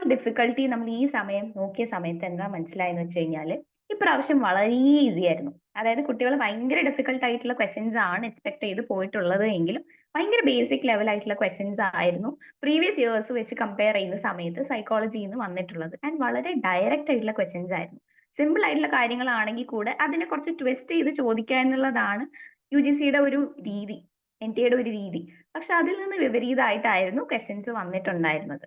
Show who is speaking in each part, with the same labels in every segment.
Speaker 1: Overall difficulty നമ്മൾ ഈ സമയം നോക്കിയ സമയത്ത് എന്താ മനസ്സിലായെന്ന് വെച്ച് കഴിഞ്ഞാൽ ഇപ്രാവശ്യം വളരെ ഈസി ആയിരുന്നു. അതായത് കുട്ടികൾ ഭയങ്കര ഡിഫിക്കൽട്ട് ആയിട്ടുള്ള ക്വസ്റ്റ്യൻസ് ആണ് എക്സ്പെക്ട് ചെയ്ത് പോയിട്ടുള്ളത് എങ്കിലും ഭയങ്കര ബേസിക് ലെവൽ ആയിട്ടുള്ള ക്വസ്റ്റ്യൻസ് ആയിരുന്നു പ്രീവിയസ് ഇയേഴ്സ് വെച്ച് കമ്പയർ ചെയ്യുന്ന സമയത്ത് സൈക്കോളജിയിൽ നിന്ന് വന്നിട്ടുള്ളത്. ആൻഡ് വളരെ ഡയറക്റ്റ് ആയിട്ടുള്ള ക്വസ്റ്റ്യൻസ് ആയിരുന്നു. സിമ്പിൾ ആയിട്ടുള്ള കാര്യങ്ങളാണെങ്കിൽ കൂടെ അതിനെ കുറച്ച് ട്വിസ്റ്റ് ചെയ്ത് ചോദിക്കുക എന്നുള്ളതാണ് യു ജി സിയുടെ ഒരു രീതി. എൻ ടി എയുടെ ഒരു രീതി. പക്ഷെ അതിൽ നിന്ന് വിപരീതമായിട്ടായിരുന്നു ക്വസ്റ്റ്യൻസ് വന്നിട്ടുണ്ടായിരുന്നത്.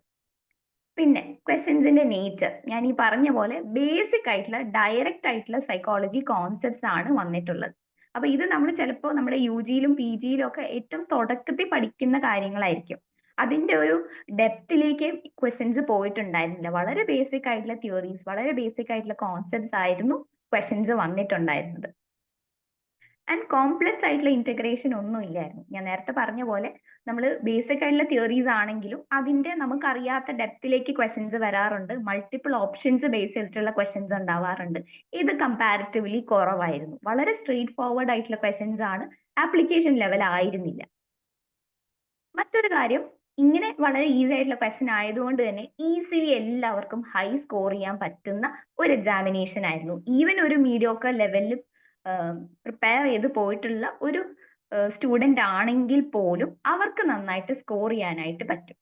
Speaker 1: പിന്നെ ക്വസ്റ്റ്യൻസിന്റെ നേച്ചർ ഞാൻ ഈ പറഞ്ഞ പോലെ ബേസിക് ആയിട്ടുള്ള ഡയറക്റ്റ് ആയിട്ടുള്ള സൈക്കോളജി കോൺസെപ്റ്റ്സ് ആണ് വന്നിട്ടുള്ളത്. അപ്പൊ ഇത് നമ്മൾ ചിലപ്പോൾ നമ്മുടെ യു ജിയിലും പി ജിയിലും ഒക്കെ ഏറ്റവും തുടക്കത്തിൽ പഠിക്കുന്ന കാര്യങ്ങളായിരിക്കും. അതിന്റെ ഒരു ഡെപ്തിലേക്ക് ക്വസ്റ്റ്യൻസ് പോയിട്ടുണ്ടായിരുന്നില്ല. വളരെ ബേസിക് ആയിട്ടുള്ള തിയറീസ് വളരെ ബേസിക് ആയിട്ടുള്ള കോൺസെപ്റ്റ്സ് ആയിരുന്നു ക്വസ്റ്റ്യൻസ് വന്നിട്ടുണ്ടായിരുന്നത്. ആൻഡ് കോംപ്ലക്സ് ആയിട്ടുള്ള ഇന്റഗ്രേഷൻ ഒന്നും ഇല്ലായിരുന്നു. ഞാൻ നേരത്തെ പറഞ്ഞ പോലെ നമ്മൾ ബേസിക് ആയിട്ടുള്ള തിയറീസ് ആണെങ്കിലും അതിന്റെ നമുക്കറിയാത്ത ഡെപ്തിലേക്ക് ക്വസ്റ്റ്യൻസ് വരാറുണ്ട്. മൾട്ടിപ്പിൾ ഓപ്ഷൻസ് ബേസ് ചെയ്തിട്ടുള്ള ക്വസ്റ്റ്യൻസ് ഉണ്ടാവാറുണ്ട്. ഇത് കമ്പാരിറ്റീവ്ലി കുറവായിരുന്നു. വളരെ സ്ട്രെയിറ്റ് ഫോർവേഡ് ആയിട്ടുള്ള ക്വസ്റ്റ്യൻസ് ആണ് ആപ്ലിക്കേഷൻ ലെവൽ ആയിരുന്നില്ല. മറ്റൊരു കാര്യം ഇങ്ങനെ വളരെ ഈസി ആയിട്ടുള്ള ക്വസ്റ്റ്യൻ ആയതുകൊണ്ട് തന്നെ ഈസിലി എല്ലാവർക്കും ഹൈ സ്കോർ ചെയ്യാൻ പറ്റുന്ന ഒരു എക്സാമിനേഷൻ ആയിരുന്നു. ഈവൻ ഒരു മീഡിയോക്കർ ലെവലിൽ പ്രിപ്പയർ ചെയ്ത് പോയിട്ടുള്ള ഒരു സ്റ്റുഡന്റ് ആണെങ്കിൽ പോലും അവർക്ക് നന്നായിട്ട് സ്കോർ ചെയ്യാനായിട്ട് പറ്റും.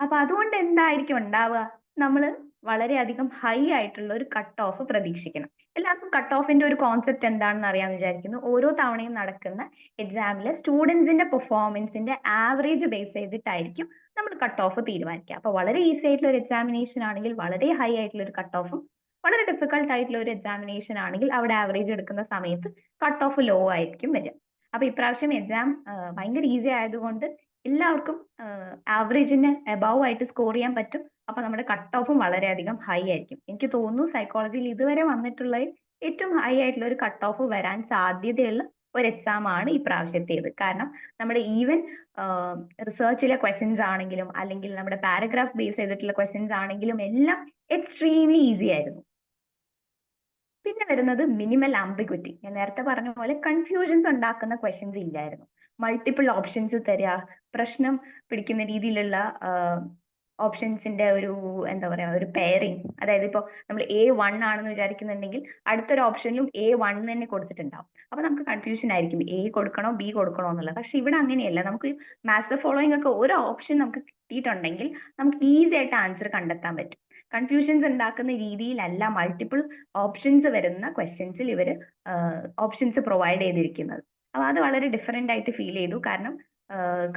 Speaker 1: അപ്പൊ അതുകൊണ്ട് എന്തായിരിക്കും ഉണ്ടാവുക? നമ്മൾ വളരെയധികം ഹൈ ആയിട്ടുള്ള ഒരു കട്ട് ഓഫ് പ്രതീക്ഷിക്കണം. എല്ലാവർക്കും കട്ട് ഓഫിന്റെ ഒരു കോൺസെപ്റ്റ് എന്താണെന്ന് അറിയാമെന്ന് വിചാരിക്കുന്നു. ഓരോ തവണയും നടക്കുന്ന എക്സാമിലെ സ്റ്റുഡൻസിന്റെ പെർഫോമൻസിന്റെ ആവറേജ് ബേസ് ചെയ്തിട്ടായിരിക്കും നമ്മൾ കട്ട് ഓഫ് തീരുമാനിക്കുക. അപ്പൊ വളരെ ഈസി ആയിട്ടുള്ള ഒരു എക്സാമിനേഷൻ ആണെങ്കിൽ വളരെ ഹൈ ആയിട്ടുള്ള ഒരു കട്ട് ഓഫും വളരെ ഡിഫിക്കൽട്ട് ആയിട്ടുള്ള ഒരു എക്സാമിനേഷൻ ആണെങ്കിൽ അവിടെ ആവറേജ് എടുക്കുന്ന സമയത്ത് കട്ട് ഓഫ് ലോ ആയിരിക്കും വരിക. അപ്പൊ ഇപ്രാവശ്യം എക്സാം ഭയങ്കര ഈസി ആയതുകൊണ്ട് എല്ലാവർക്കും ആവറേജിന് അബവ് ആയിട്ട് സ്കോർ ചെയ്യാൻ പറ്റും. അപ്പൊ നമ്മുടെ കട്ട് ഓഫും വളരെയധികം ഹൈ ആയിരിക്കും. എനിക്ക് തോന്നുന്നു സൈക്കോളജിയിൽ ഇതുവരെ വന്നിട്ടുള്ള ഏറ്റവും ഹൈ ആയിട്ടുള്ള ഒരു കട്ട് ഓഫ് വരാൻ സാധ്യതയുള്ള ഒരു എക്സാം ആണ് ഈ പ്രാവശ്യത്തേത് കാരണം നമ്മുടെ ഈവൻ റിസർച്ചിലെ ക്വസ്റ്റ്യൻസ് ആണെങ്കിലും അല്ലെങ്കിൽ നമ്മുടെ പാരഗ്രാഫ് ബേസ് ചെയ്തിട്ടുള്ള ക്വസ്റ്റ്യൻസ് ആണെങ്കിലും എല്ലാം എക്സ്ട്രീംലി ഈസി ആയിരുന്നു. പിന്നെ വരുന്നത് മിനിമൽ ആംബിഗ്വിറ്റി ഞാൻ നേരത്തെ പറഞ്ഞ പോലെ കൺഫ്യൂഷൻസ് ഉണ്ടാക്കുന്ന ക്വസ്റ്റ്യൻസ് ഇല്ലായിരുന്നു. മൾട്ടിപ്പിൾ ഓപ്ഷൻസ് തരിക പ്രശ്നം പിടിക്കുന്ന രീതിയിലുള്ള ഓപ്ഷൻസിന്റെ ഒരു എന്താ പറയാ ഒരു പെയറിങ് അതായത് ഇപ്പോൾ നമ്മൾ എ വൺ ആണെന്ന് വിചാരിക്കുന്നുണ്ടെങ്കിൽ അടുത്തൊരു ഓപ്ഷനിലും എ വൺ തന്നെ കൊടുത്തിട്ടുണ്ടാവും. അപ്പൊ നമുക്ക് കൺഫ്യൂഷൻ ആയിരിക്കും. എ കൊടുക്കണോ ബി കൊടുക്കണോ എന്നുള്ളത്. പക്ഷെ ഇവിടെ അങ്ങനെയല്ല. നമുക്ക് മാസ്റ്റർ ഫോളോയിങ് ഒക്കെ ഒരു ഓപ്ഷൻ നമുക്ക് കിട്ടിയിട്ടുണ്ടെങ്കിൽ നമുക്ക് ഈസി ആയിട്ട് ആൻസർ കണ്ടെത്താൻ പറ്റും. കൺഫ്യൂഷൻസ് ഉണ്ടാക്കുന്ന രീതിയിലല്ല മൾട്ടിപ്പിൾ ഓപ്ഷൻസ് വരുന്ന ക്വസ്റ്റ്യൻസിൽ ഇവർ ഓപ്ഷൻസ് പ്രൊവൈഡ് ചെയ്തിരിക്കുന്നത്. അപ്പൊ അത് വളരെ ഡിഫറെന്റ് ആയിട്ട് ഫീൽ ചെയ്തു. കാരണം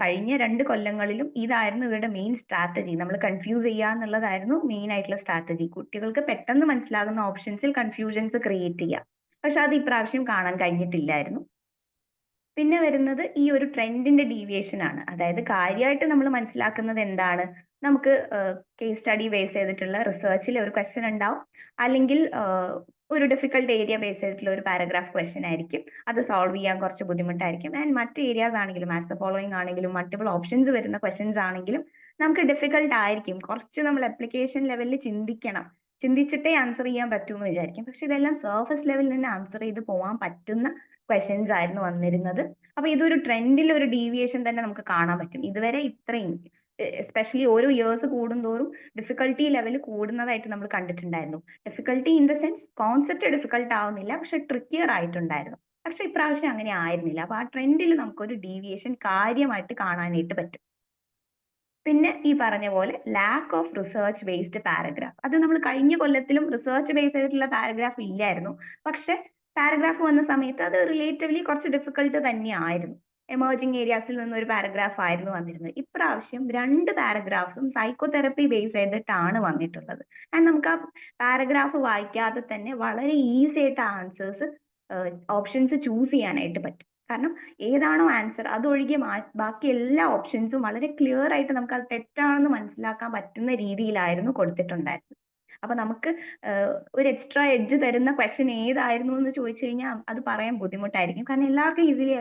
Speaker 1: കഴിഞ്ഞ രണ്ട് കൊല്ലങ്ങളിലും ഇതായിരുന്നു ഇവരുടെ മെയിൻ സ്ട്രാറ്റജി നമ്മൾ കൺഫ്യൂസ് ചെയ്യുക എന്നുള്ളതായിരുന്നു മെയിൻ ആയിട്ടുള്ള സ്ട്രാറ്റജി കുട്ടികൾക്ക് പെട്ടെന്ന് മനസ്സിലാകുന്ന ഓപ്ഷൻസിൽ കൺഫ്യൂഷൻസ് ക്രിയേറ്റ് ചെയ്യുക പക്ഷെ അത് ഇപ്രാവശ്യം കാണാൻ കഴിഞ്ഞിട്ടില്ലായിരുന്നു. പിന്നെ വരുന്നത് ഈ ഒരു ട്രെൻഡിന്റെ ഡീവിയേഷൻ ആണ്. അതായത് കാര്യമായിട്ട് നമ്മൾ മനസ്സിലാക്കുന്നത് എന്താണ്? നമുക്ക് കേസ് സ്റ്റഡി ബേസ് ചെയ്തിട്ടുള്ള റിസർച്ചിൽ ഒരു ക്വസ്റ്റ്യൻ ഉണ്ടാവും. അല്ലെങ്കിൽ ഒരു ഡിഫിക്കൽട്ട് ഏരിയ ബേസ് ചെയ്തിട്ടുള്ള ഒരു പാരഗ്രാഫ് ക്വസ്റ്റ്യൻ ആയിരിക്കും. അത് സോൾവ് ചെയ്യാൻ കുറച്ച് ബുദ്ധിമുട്ടായിരിക്കും. ആൻഡ് മറ്റ് ഏരിയാസ് ആണെങ്കിലും ആസ് ദ ഫോളോയിങ് ആണെങ്കിലും മൾട്ടിപ്പിൾ ഓപ്ഷൻസ് വരുന്ന ക്വസ്റ്റ്യൻസ് ആണെങ്കിലും നമുക്ക് ഡിഫിക്കൽട്ട് ആയിരിക്കും. കുറച്ച് നമ്മൾ അപ്ലിക്കേഷൻ ലെവലിൽ ചിന്തിക്കണം. ചിന്തിച്ചിട്ടേ ആൻസർ ചെയ്യാൻ പറ്റൂ വിചാരിക്കും. പക്ഷെ ഇതെല്ലാം സർഫസ് ലെവലിൽ നിന്ന് ആൻസർ ചെയ്ത് പോകാൻ പറ്റുന്ന ക്വസ്റ്റ്യൻസ് ആയിരുന്നു വന്നിരുന്നത്. അപ്പൊ ഇതൊരു ട്രെൻഡിൽ ഒരു ഡീവിയേഷൻ തന്നെ നമുക്ക് കാണാൻ പറ്റും. ഇതുവരെ ഇത്രയും എസ്പെഷ്യലി ഓരോ ഇയേഴ്സ് കൂടുന്തോറും ഡിഫിക്കൽട്ടി ലെവൽ കൂടുന്നതായിട്ട് നമ്മൾ കണ്ടിട്ടുണ്ടായിരുന്നു. Difficulty in the sense concept difficult ആവുന്നില്ല പക്ഷെ ട്രിക്കിയർ ആയിട്ടുണ്ടായിരുന്നു. പക്ഷെ ഇപ്രാവശ്യം അങ്ങനെ ആയിരുന്നില്ല. അപ്പൊ ആ ട്രെൻഡിൽ നമുക്കൊരു ഡീവിയേഷൻ കാര്യമായിട്ട് കാണാനായിട്ട് പറ്റും. പിന്നെ ഈ പറഞ്ഞ പോലെ lack of research based paragraph അത് നമ്മൾ കഴിഞ്ഞ കൊല്ലത്തിലും റിസർച്ച് ബേസ്ഡ് ചെയ്തിട്ടുള്ള പാരഗ്രാഫ് ഇല്ലായിരുന്നു. പക്ഷെ പാരഗ്രാഫ് വന്ന സമയത്ത് അത് റിലേറ്റീവ്ലി കുറച്ച് ഡിഫിക്കൽട്ട് തന്നെയായിരുന്നു. എമേർജിംഗ് ഏരിയാസിൽ നിന്ന് ഒരു പാരഗ്രാഫ് ആയിരുന്നു വന്നിരുന്നത്. ഇപ്രാവശ്യം രണ്ട് പാരഗ്രാഫ്സും സൈക്കോതെറപ്പി ബേസ് ചെയ്തിട്ടാണ് വന്നിട്ടുള്ളത്. ആൻഡ് നമുക്ക് ആ പാരഗ്രാഫ് വായിക്കാതെ തന്നെ വളരെ ഈസി ആയിട്ട് ആൻസേഴ്സ് ഓപ്ഷൻസ് ചൂസ് ചെയ്യാനായിട്ട് പറ്റും. കാരണം ഏതാണോ ആൻസർ അതൊഴികെ ബാക്കി എല്ലാ ഓപ്ഷൻസും വളരെ ക്ലിയർ ആയിട്ട് നമുക്ക് അത് തെറ്റാണെന്ന് മനസ്സിലാക്കാൻ പറ്റുന്ന രീതിയിലായിരുന്നു കൊടുത്തിട്ടുണ്ടായിരുന്നത്. അപ്പൊ നമുക്ക് ഒരു എക്സ്ട്രാ എഡ്ജ് തരുന്ന ക്വസ്റ്റ്യൻ ഏതായിരുന്നു എന്ന് ചോദിച്ചു കഴിഞ്ഞാൽ അത് പറയാൻ ബുദ്ധിമുട്ടായിരിക്കും. കാരണം എല്ലാവർക്കും ഈസിലി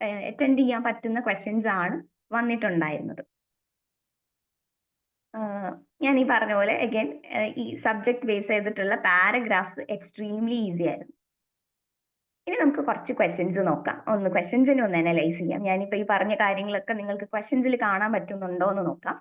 Speaker 1: അറ്റൻഡ് ചെയ്യാൻ പറ്റുന്ന ക്വസ്റ്റ്യൻസ് ആണ് വന്നിട്ടുണ്ടായിരുന്നത്. ഞാൻ ഈ പറഞ്ഞ പോലെ അഗൈൻ ഈ സബ്ജക്ട് ബേസ് ചെയ്തിട്ടുള്ള പാരഗ്രാഫ്സ് എക്സ്ട്രീംലി ഈസി ആയിരുന്നു. ഇനി നമുക്ക് കുറച്ച് ക്വസ്റ്റ്യൻസ് നോക്കാം. ഒന്ന് ക്വസ്റ്റ്യൻസിനെ ഒന്ന് അനലൈസ് ചെയ്യാം. ഞാനിപ്പോ ഈ പറഞ്ഞ കാര്യങ്ങളൊക്കെ നിങ്ങൾക്ക് ക്വസ്റ്റ്യൻസിൽ കാണാൻ പറ്റുന്നുണ്ടോ എന്ന് നോക്കാം.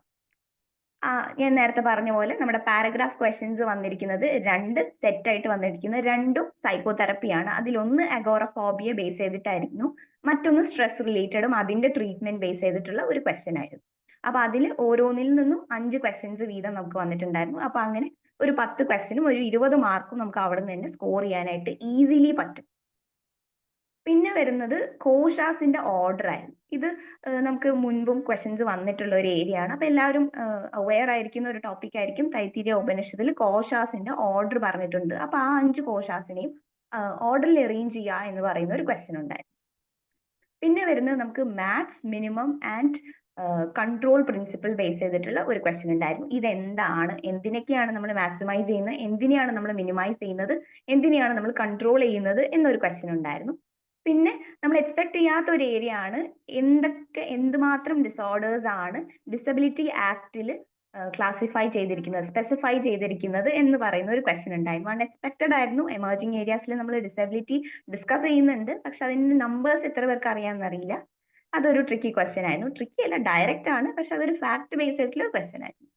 Speaker 1: ഞാൻ നേരത്തെ പറഞ്ഞ പോലെ നമ്മുടെ പാരഗ്രാഫ് ക്വസ്റ്റ്യൻസ് വന്നിരിക്കുന്നത് രണ്ട് സെറ്റായിട്ട് വന്നിരിക്കുന്നത് രണ്ടും സൈക്കോ തെറപ്പിയാണ് അതിലൊന്ന് അഗോറഫോബിയെ ബേസ് ചെയ്തിട്ടായിരുന്നു മറ്റൊന്ന് സ്ട്രെസ് റിലേറ്റഡും അതിന്റെ ട്രീറ്റ്മെന്റ് ബേസ് ചെയ്തിട്ടുള്ള ഒരു ക്വസ്റ്റ്യൻ ആയിരുന്നു. അപ്പൊ അതിൽ ഓരോന്നിൽ നിന്നും അഞ്ച് ക്വസ്റ്റ്യൻസ് വീതം നമുക്ക് വന്നിട്ടുണ്ടായിരുന്നു. അപ്പൊ അങ്ങനെ ഒരു പത്ത് ക്വസ്റ്റ്യനും ഒരു ഇരുപത് മാർക്കും നമുക്ക് അവിടെ നിന്ന് തന്നെ സ്കോർ ചെയ്യാനായിട്ട് ഈസിലി പറ്റും. പിന്നെ വരുന്നത് കോഷാസിന്റെ ഓർഡർ ആയിരുന്നു ഇത് നമുക്ക് മുൻപും ക്വസ്റ്റ്യൻസ് വന്നിട്ടുള്ള ഒരു ഏരിയ ആണ്. അപ്പൊ എല്ലാവരും അവെയർ ആയിരിക്കുന്ന ഒരു ടോപ്പിക് ആയിരിക്കും തൈത്തിരിയ ഉപനിഷത്തിൽ കോഷാസിന്റെ ഓർഡർ പറഞ്ഞിട്ടുണ്ട്. അപ്പൊ ആ അഞ്ച് കോഷാസിനെയും ഓർഡറിൽ അറേഞ്ച് ചെയ്യുക എന്ന് പറയുന്ന ഒരു ക്വസ്റ്റ്യൻ ഉണ്ടായിരുന്നു. പിന്നെ വരുന്നത് നമുക്ക് maths minimum and control principle base ചെയ്തിട്ടുള്ള ഒരു ക്വസ്റ്റ്യൻ ഉണ്ടായിരുന്നു. ഇത് എന്താണ് എന്തിനൊക്കെയാണ് നമ്മൾ മാക്സിമൈസ് ചെയ്യുന്നത്? എന്തിനെയാണ് നമ്മൾ മിനിമൈസ് ചെയ്യുന്നത്? എന്തിനെയാണ് നമ്മൾ കൺട്രോൾ ചെയ്യുന്നത്? എന്നൊരു ക്വസ്റ്റ്യൻ ഉണ്ടായിരുന്നു. പിന്നെ നമ്മൾ എക്സ്പെക്ട് ചെയ്യാത്ത ഒരു ഏരിയ ആണ്. എന്തൊക്കെ എന്തുമാത്രം ഡിസോർഡേഴ്സ് ആണ് ഡിസബിലിറ്റി ആക്ടിൽ ക്ലാസിഫൈ ചെയ്തിരിക്കുന്നത് സ്പെസിഫൈ ചെയ്തിരിക്കുന്നത് എന്ന് പറയുന്ന ഒരു ക്വസ്റ്റ്യൻ ഉണ്ടായിരുന്നു. അൺഎക്സ്പെക്ടഡ് ആയിരുന്നു. എമർജിംഗ് ഏരിയാസിൽ നമ്മൾ ഡിസബിലിറ്റി ഡിസ്കസ് ചെയ്യുന്നുണ്ട്. പക്ഷെ അതിന്റെ നമ്പേഴ്സ് എത്ര പേർക്ക് അറിയാമെന്നറിയില്ല അതൊരു ട്രിക്കി ക്വസ്റ്റ്യൻ ആയിരുന്നു. ട്രിക്കി അല്ല ഡയറക്റ്റ് ആണ്. പക്ഷെ അതൊരു ഫാക്ട് ബേസ്ഡ് ആയിട്ടുള്ള ക്വസ്റ്റ്യൻ ആയിരുന്നു.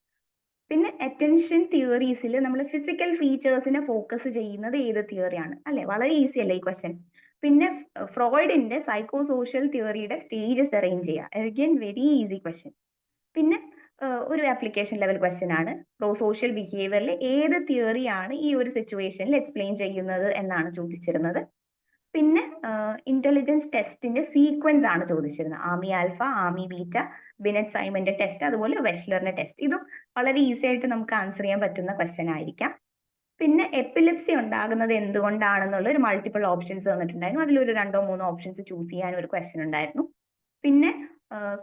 Speaker 1: പിന്നെ അറ്റൻഷൻ തിയറീസിൽ നമ്മൾ ഫിസിക്കൽ ഫീച്ചേഴ്സിനെ ഫോക്കസ് ചെയ്യുന്നത് ഏത് തിയറിയാണ് അല്ലെ? വളരെ ഈസി അല്ലേ ഈ ക്വസ്റ്റ്യൻ പിന്നെ ഫ്രോയിഡിന്റെ സൈക്കോ സോഷ്യൽ തിയറിയുടെ സ്റ്റേജസ് അറേഞ്ച് ചെയ്യുക. അഗൈൻ വെരി ഈസി ക്വസ്റ്റ്യൻ പിന്നെ ഒരു ആപ്ലിക്കേഷൻ ലെവൽ ക്വസ്റ്റ്യൻ ആണ്. പ്രോ സോഷ്യൽ ബിഹേവിയറിൽ ഏത് തിയറിയാണ് ഈ ഒരു സിറ്റുവേഷനിൽ എക്സ്പ്ലെയിൻ ചെയ്യുന്നത് എന്നാണ് ചോദിച്ചിരുന്നത്. പിന്നെ ഇന്റലിജൻസ് ടെസ്റ്റിന്റെ സീക്വൻസ് ആണ് ചോദിച്ചിരുന്നത്. Army alpha Army beta Binet സൈമന്റെ test അതുപോലെ വെഷ്ലറിന്റെ ടെസ്റ്റ് ഇതും വളരെ ഈസി ആയിട്ട് നമുക്ക് ആൻസർ ചെയ്യാൻ പറ്റുന്ന ക്വസ്റ്റ്യൻ ആയിരിക്കാം. പിന്നെ എപ്പിലിപ്സി ഉണ്ടാകുന്നത് എന്തുകൊണ്ടാണെന്നുള്ള ഒരു മൾട്ടിപ്പിൾ ഓപ്ഷൻസ് തന്നിട്ടുണ്ടായിരുന്നു അതിലൊരു രണ്ടോ മൂന്നോ ഓപ്ഷൻസ് ചൂസ് ചെയ്യാൻ ഒരു ക്വസ്റ്റ്യൻ ഉണ്ടായിരുന്നു. പിന്നെ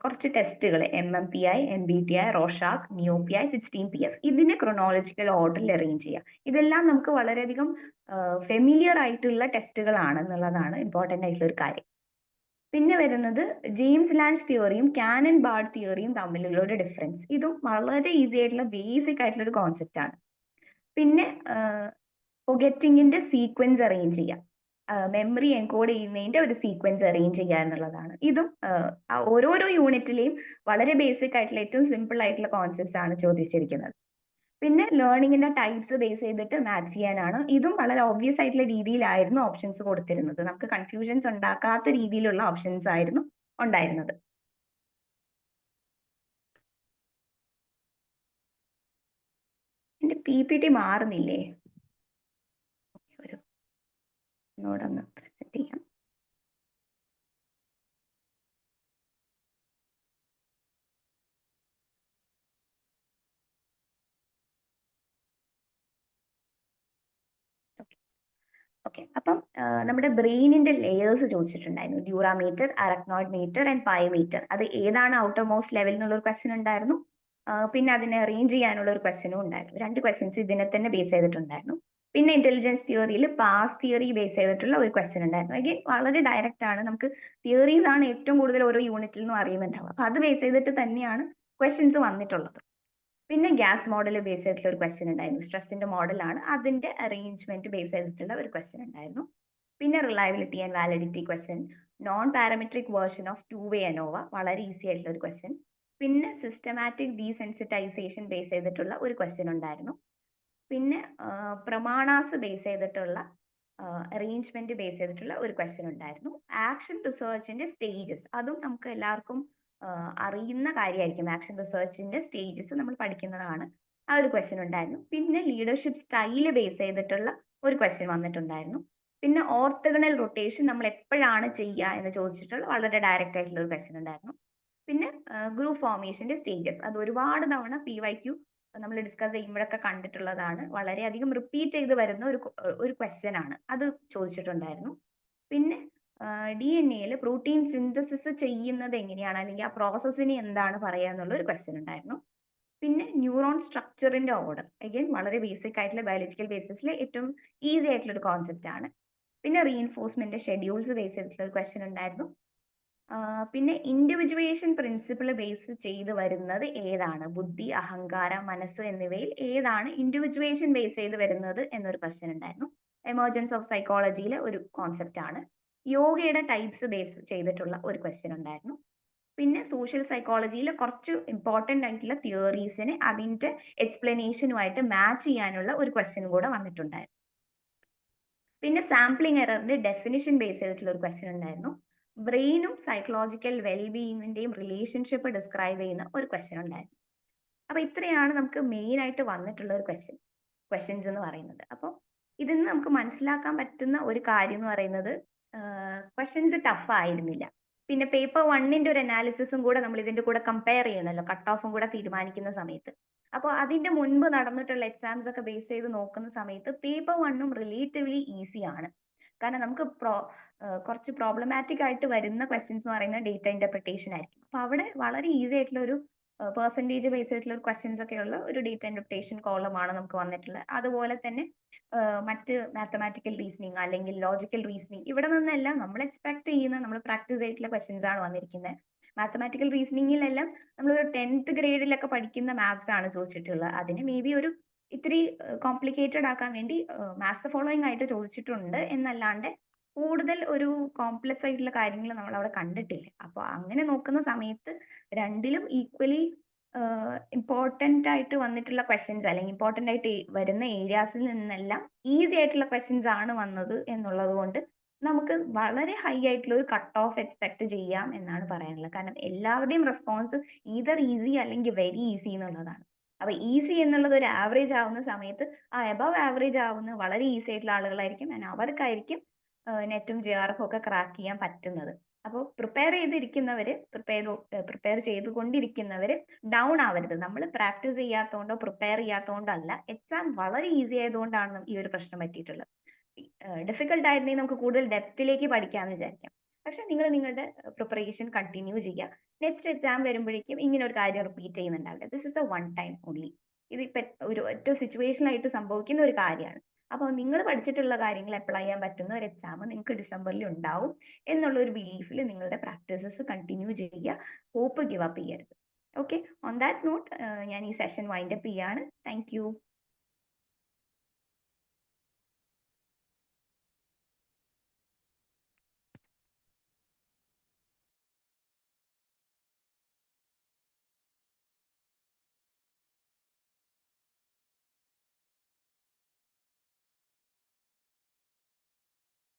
Speaker 1: കുറച്ച് ടെസ്റ്റുകൾ M M P I M B T I Rorschach NEO P I sixteen P F ഇതിനെ ക്രൊണോളജിക്കൽ ഓർഡറിൽ അറേഞ്ച് ചെയ്യാം ഇതെല്ലാം നമുക്ക് വളരെയധികം ഫെമിലിയർ ആയിട്ടുള്ള ടെസ്റ്റുകളാണ് എന്നുള്ളതാണ് ഇമ്പോർട്ടന്റ് ആയിട്ടുള്ള ഒരു കാര്യം. പിന്നെ വരുന്നത് ജെയിംസ് ലാൻഡ് തിയറിയും കാനൻ ബാർഡ് തിയറിയും തമ്മിലുള്ള ഒരു ഡിഫറൻസ് ഇതും വളരെ ഈസി ആയിട്ടുള്ള ബേസിക് ആയിട്ടുള്ള ഒരു കോൺസെപ്റ്റ് ആണ്. പിന്നെ പൊഗറ്റിങ്ങിന്റെ സീക്വൻസ് അറേഞ്ച് ചെയ്യുക. മെമ്മറി എൻകോഡ് ചെയ്യുന്നതിന്റെ ഒരു സീക്വൻസ് അറേഞ്ച് ചെയ്യുക എന്നുള്ളതാണ്. ഇതും ഓരോരോ യൂണിറ്റിലെയും വളരെ ബേസിക് ആയിട്ടുള്ള ഏറ്റവും സിമ്പിൾ ആയിട്ടുള്ള കോൺസെപ്റ്റ്സ് ആണ് ചോദിച്ചിരിക്കുന്നത്. പിന്നെ ലേണിങ്ങിന്റെ ടൈപ്സ് ബേസ് ചെയ്തിട്ട് മാച്ച് ചെയ്യാനാണ്. ഇതും വളരെ ഓബ്വിയസ് ആയിട്ടുള്ള രീതിയിലായിരുന്നു ഓപ്ഷൻസ് കൊടുത്തിരുന്നത്. നമുക്ക് കൺഫ്യൂഷൻസ് ഉണ്ടാക്കാത്ത രീതിയിലുള്ള ഓപ്ഷൻസ് ആയിരുന്നു ഉണ്ടായിരുന്നത്. എന്റെ പി പി ടി മാറുന്നില്ലേ? നോടൊന്ന് പ്രസന്റ് ചെയ്യാം. ഓക്കെ അപ്പം നമ്മുടെ ബ്രെയിനിന്റെ ലെയേഴ്സ് ചോദിച്ചിട്ടുണ്ടായിരുന്നു. Dura mater arachnoid mater and pia mater. അത് ഏതാണ് ഔട്ടർ മോസ്റ്റ് ലെവൽ എന്നുള്ള ഒരു ക്വസ്റ്റ്യൻ ഉണ്ടായിരുന്നു. പിന്നെ അതിനെ അറേഞ്ച് ചെയ്യാനുള്ള ഒരു ക്വസ്റ്റ്യനും ഉണ്ടായിരുന്നു. രണ്ട് ക്വസ്റ്റ്യൻസ് ഇതിനെ തന്നെ ബേസ് ചെയ്തിട്ടുണ്ടായിരുന്നു. പിന്നെ ഇന്റലിജൻസ് തിയറിയിൽ പാസ് തിയറി ബേസ് ചെയ്തിട്ടുള്ള ഒരു ക്വസ്റ്റ്യൻ ഉണ്ടായിരുന്നു. അഗൈൻ വളരെ ഡയറക്റ്റ് ആണ്. നമുക്ക് തിയറീസ് ആണ് ഏറ്റവും കൂടുതൽ ഓരോ യൂണിറ്റിൽ നിന്നും അറിയുന്നുണ്ടാവുക. അപ്പൊ അത് ബേസ് ചെയ്തിട്ട് തന്നെയാണ് ക്വസ്റ്റ്യൻസ് വന്നിട്ടുള്ളത്. പിന്നെ ഗ്യാസ് മോഡൽ ബേസ് ചെയ്തിട്ടുള്ള ഒരു ക്വസ്റ്റ്യൻ ഉണ്ടായിരുന്നു. സ്ട്രെസ്സിന്റെ മോഡലാണ് അതിന്റെ അറേഞ്ച്മെന്റ് ബേസ് ചെയ്തിട്ടുള്ള ഒരു ക്വസ്റ്റ്യൻ ഉണ്ടായിരുന്നു. പിന്നെ reliability and validity question non parametric version of two way ANOVA വളരെ ഈസി ആയിട്ടുള്ള ഒരു ക്വസ്റ്റ്യൻ പിന്നെ സിസ്റ്റമാറ്റിക് ഡീസെൻസിറ്റൈസേഷൻ ബേസ് ചെയ്തിട്ടുള്ള ഒരു ക്വസ്റ്റ്യൻ ഉണ്ടായിരുന്നു. പിന്നെ പ്രമാണാസ് ബേസ് ചെയ്തിട്ടുള്ള അറേഞ്ച്മെന്റ് ബേസ് ചെയ്തിട്ടുള്ള ഒരു ക്വസ്റ്റ്യൻ ഉണ്ടായിരുന്നു. ആക്ഷൻ റിസർച്ചിന്റെ സ്റ്റേജസ് അതും നമുക്ക് എല്ലാവർക്കും അറിയുന്ന കാര്യമായിരിക്കും. ആക്ഷൻ റിസർച്ചിന്റെ സ്റ്റേജസ് നമ്മൾ പഠിക്കുന്നതാണ്. ആ ഒരു ക്വസ്റ്റ്യൻ ഉണ്ടായിരുന്നു. പിന്നെ ലീഡർഷിപ്പ് സ്റ്റൈൽ ബേസ് ചെയ്തിട്ടുള്ള ഒരു ക്വസ്റ്റ്യൻ വന്നിട്ടുണ്ടായിരുന്നു. പിന്നെ ഓർത്തഗണൽ റൊട്ടേഷൻ നമ്മൾ എപ്പോഴാണ് ചെയ്യുക എന്ന് ചോദിച്ചിട്ടുള്ള വളരെ ഡയറക്റ്റ് ആയിട്ടുള്ള ഒരു ക്വസ്റ്റ്യൻ ഉണ്ടായിരുന്നു. പിന്നെ ഗ്രൂപ്പ് ഫോർമേഷന്റെ സ്റ്റേജസ് അത് ഒരുപാട് തവണ പി വൈ ക്യു നമ്മൾ ഡിസ്കസ് ചെയ്യുമ്പോഴൊക്കെ കണ്ടിട്ടുള്ളതാണ്. വളരെയധികം റിപ്പീറ്റ് ചെയ്ത് വരുന്ന ഒരു ഒരു ക്വസ്റ്റ്യൻ ആണ്. അത് ചോദിച്ചിട്ടുണ്ടായിരുന്നു. പിന്നെ ഡി എൻ എയിൽ പ്രോട്ടീൻ സിന്തസിസ് ചെയ്യുന്നത് എങ്ങനെയാണ്? അല്ലെങ്കിൽ ആ പ്രോസസ്സിന് എന്താണ് പറയുക എന്നുള്ള ഒരു ക്വസ്റ്റ്യൻ ഉണ്ടായിരുന്നു. പിന്നെ ന്യൂറോൺ സ്ട്രക്ചറിന്റെ ഓർഡർ അഗൈൻ വളരെ ബേസിക് ആയിട്ടുള്ള ബയോളജിക്കൽ ബേസിസിൽ ഏറ്റവും ഈസി ആയിട്ടുള്ള ഒരു കോൺസെപ്റ്റ് ആണ്. പിന്നെ റീഇൻഫോഴ്സ്മെന്റ് ഷെഡ്യൂൾസ് ബേസ് ചെയ്തിട്ടുള്ള ഒരു ക്വസ്റ്റ്യൻ ഉണ്ടായിരുന്നു. പിന്നെ ഇൻഡിവിജ്വേഷൻ പ്രിൻസിപ്പിൾ ബേസ് ചെയ്ത് വരുന്നത് ഏതാണ്? ബുദ്ധി അഹങ്കാരം മനസ്സ് എന്നിവയിൽ ഏതാണ് ഇൻഡിവിജ്വേഷൻ ബേസ് ചെയ്ത് വരുന്നത് എന്നൊരു ക്വസ്റ്റ്യൻ ഉണ്ടായിരുന്നു. എമർജൻസ് ഓഫ് സൈക്കോളജിയിലെ ഒരു കോൺസെപ്റ്റ് ആണ്. യോഗയുടെ ടൈപ്സ് ബേസ് ചെയ്തിട്ടുള്ള ഒരു ക്വസ്റ്റ്യൻ ഉണ്ടായിരുന്നു. പിന്നെ സോഷ്യൽ സൈക്കോളജിയിലെ കുറച്ച് ഇമ്പോർട്ടന്റ് ആയിട്ടുള്ള തിയറീസിനെ അതിന്റെ എക്സ്പ്ലനേഷനുമായിട്ട് മാച്ച് ചെയ്യാനുള്ള ഒരു ക്വസ്റ്റ്യൻ കൂടെ വന്നിട്ടുണ്ടായിരുന്നു. പിന്നെ സാമ്പിളിംഗ് എററിന്റെ ഡെഫിനിഷൻ ബേസ് ചെയ്തിട്ടുള്ള ഒരു ക്വസ്റ്റ്യൻ ഉണ്ടായിരുന്നു. ബ്രെയിനും സൈക്കോളജിക്കൽ വെൽബീയിങ്ങിന്റെയും റിലേഷൻഷിപ്പ് ഡിസ്ക്രൈബ് ചെയ്യുന്ന ഒരു ക്വസ്റ്റ്യൻ ഉണ്ടായിരുന്നു. അപ്പൊ ഇത്രയാണ് നമുക്ക് മെയിൻ ആയിട്ട് വന്നിട്ടുള്ള ഒരു ക്വസ്റ്റ്യൻ ക്വസ്റ്റ്യൻസ് എന്ന് പറയുന്നത്. അപ്പോൾ ഇതിൽ നിന്ന് നമുക്ക് മനസ്സിലാക്കാൻ പറ്റുന്ന ഒരു കാര്യം എന്ന് പറയുന്നത് ക്വസ്റ്റ്യൻസ് ടഫ് ആയിരുന്നില്ല. പിന്നെ പേപ്പർ വണ്ണിന്റെ ഒരു അനാലിസിസും കൂടെ നമ്മൾ ഇതിന്റെ കൂടെ കമ്പയർ ചെയ്യണമല്ലോ കട്ട് ഓഫും കൂടെ തീരുമാനിക്കുന്ന സമയത്ത്. അപ്പോൾ അതിന്റെ മുൻപ് നടന്നിട്ടുള്ള എക്സാംസ് ഒക്കെ ബേസ് ചെയ്ത് നോക്കുന്ന സമയത്ത് പേപ്പർ വണ്ണും റിലേറ്റീവ്ലി ഈസി ആണ്. കാരണം നമുക്ക് പ്രോ കുറച്ച് പ്രോബ്ലമാറ്റിക് ആയിട്ട് വരുന്ന ക്വസ്റ്റ്യൻസ് എന്ന് പറയുന്നത് ഡേറ്റ ഇന്റർപ്രിട്ടേഷൻ ആയിരിക്കും. അപ്പൊ അവിടെ വളരെ ഈസി ആയിട്ടുള്ള ഒരു പെർസെന്റേജ് ബേസ് ആയിട്ടുള്ള ഒരു ക്വസ്റ്റ്യൻസ് ഒക്കെ ഉള്ള ഒരു ഡേറ്റ ഇന്റർപ്രിട്ടേഷൻ കോളമാണ് നമുക്ക് വന്നിട്ടുള്ളത്. അതുപോലെ തന്നെ മറ്റ് മാത്തമാറ്റിക്കൽ റീസണിങ് അല്ലെങ്കിൽ ലോജിക്കൽ റീസണിങ് ഇവിടെ നിന്നെല്ലാം നമ്മൾ എക്സ്പെക്ട് ചെയ്യുന്ന നമ്മൾ പ്രാക്ടീസ് ആയിട്ടുള്ള ക്വസ്റ്റ്യൻസ് ആണ് വന്നിരിക്കുന്നത്. മാത്തമാറ്റിക്കൽ റീസണിങ്ങിലെല്ലാം നമ്മൾ ഒരു ടെൻത്ത് ഗ്രേഡിലൊക്കെ പഠിക്കുന്ന മാത്സ് ആണ് ചോദിച്ചിട്ടുള്ളത്. അതിന് മേ ബി ഒരു ഇത്തിരി കോംപ്ലിക്കേറ്റഡ് ആക്കാൻ വേണ്ടി മാത്സ് ഫോളോയിങ് ആയിട്ട് ചോദിച്ചിട്ടുണ്ട്. എന്നല്ലാണ്ട് കൂടുതൽ ഒരു കോംപ്ലക്സ് ആയിട്ടുള്ള കാര്യങ്ങൾ നമ്മൾ അവിടെ കണ്ടിട്ടില്ല. അപ്പോൾ അങ്ങനെ നോക്കുന്ന സമയത്ത് രണ്ടിലും ഈക്വലി ഇമ്പോർട്ടന്റ് ആയിട്ട് വന്നിട്ടുള്ള ക്വസ്റ്റ്യൻസ് അല്ലെങ്കിൽ ഇമ്പോർട്ടന്റ് ആയിട്ട് വരുന്ന ഏരിയാസിൽ നിന്നെല്ലാം ഈസി ആയിട്ടുള്ള ക്വസ്റ്റ്യൻസ് ആണ് വന്നത് എന്നുള്ളത് കൊണ്ട് നമുക്ക് വളരെ ഹൈ ആയിട്ടുള്ള ഒരു കട്ട് ഓഫ് എക്സ്പെക്ട് ചെയ്യാം എന്നാണ് പറയാനുള്ളത്. കാരണം എല്ലാവരുടെയും റെസ്പോൺസ് ഈതർ ഈസി അല്ലെങ്കിൽ വെരി ഈസി എന്നുള്ളതാണ്. അപ്പൊ ഈസി എന്നുള്ളത് ഒരു ആവറേജ് ആവുന്ന സമയത്ത് ആ എബവ് ആവറേജ് ആവുന്ന വളരെ ഈസി ആയിട്ടുള്ള ആളുകളായിരിക്കും ആൻഡ് അവർക്കായിരിക്കും നെറ്റും ജെ ആർ ഒക്കെ ക്രാക്ക് ചെയ്യാൻ പറ്റുന്നത്. അപ്പോൾ പ്രിപ്പയർ ചെയ്തിരിക്കുന്നവര് പ്രിപ്പയർ പ്രിപ്പയർ ചെയ്തുകൊണ്ടിരിക്കുന്നവര് ഡൗൺ ആവരുത്. നമ്മൾ പ്രാക്ടീസ് ചെയ്യാത്തതുകൊണ്ടോ പ്രിപ്പയർ ചെയ്യാത്തതുകൊണ്ടല്ല എക്സാം വളരെ ഈസി ആയതുകൊണ്ടാണ് ഈ ഒരു പ്രശ്നം പറ്റിയിട്ടുള്ളത്. ഡിഫിക്കൽട്ട് ആയിരുന്നെങ്കിൽ നമുക്ക് കൂടുതൽ ഡെപ്തിലേക്ക് പഠിക്കാമെന്ന് വിചാരിക്കാം. പക്ഷെ നിങ്ങൾ നിങ്ങളുടെ പ്രിപ്പറേഷൻ കണ്ടിന്യൂ ചെയ്യുക നെക്സ്റ്റ് എക്സാം വരുമ്പോഴേക്കും ഇങ്ങനെ ഒരു കാര്യം repeat ചെയ്യുന്നുണ്ടാവില്ല. This is a one time only ഇത് ഒരു ഒറ്റ സിറ്റുവേഷനായിട്ട് സംഭവിക്കുന്ന ഒരു കാര്യമാണ്. അപ്പോൾ നിങ്ങൾ പഠിച്ചിട്ടുള്ള കാര്യങ്ങൾ അപ്ലൈ ചെയ്യാൻ പറ്റുന്ന ഒരു എക്സാം നിങ്ങൾക്ക് ഡിസംബറിൽ ഉണ്ടാവും എന്നുള്ള ഒരു ബിലീഫിൽ നിങ്ങളുടെ പ്രാക്ടീസസ് കണ്ടിന്യൂ ചെയ്യുക ഹോപ്പ് ഗിവ് അപ്പ് ചെയ്യരുത്. ഓക്കെ ഓൺ ദാറ്റ് നോട്ട് ഞാൻ ഈ സെഷൻ വൈൻഡപ്പ് ചെയ്യാണ്. താങ്ക്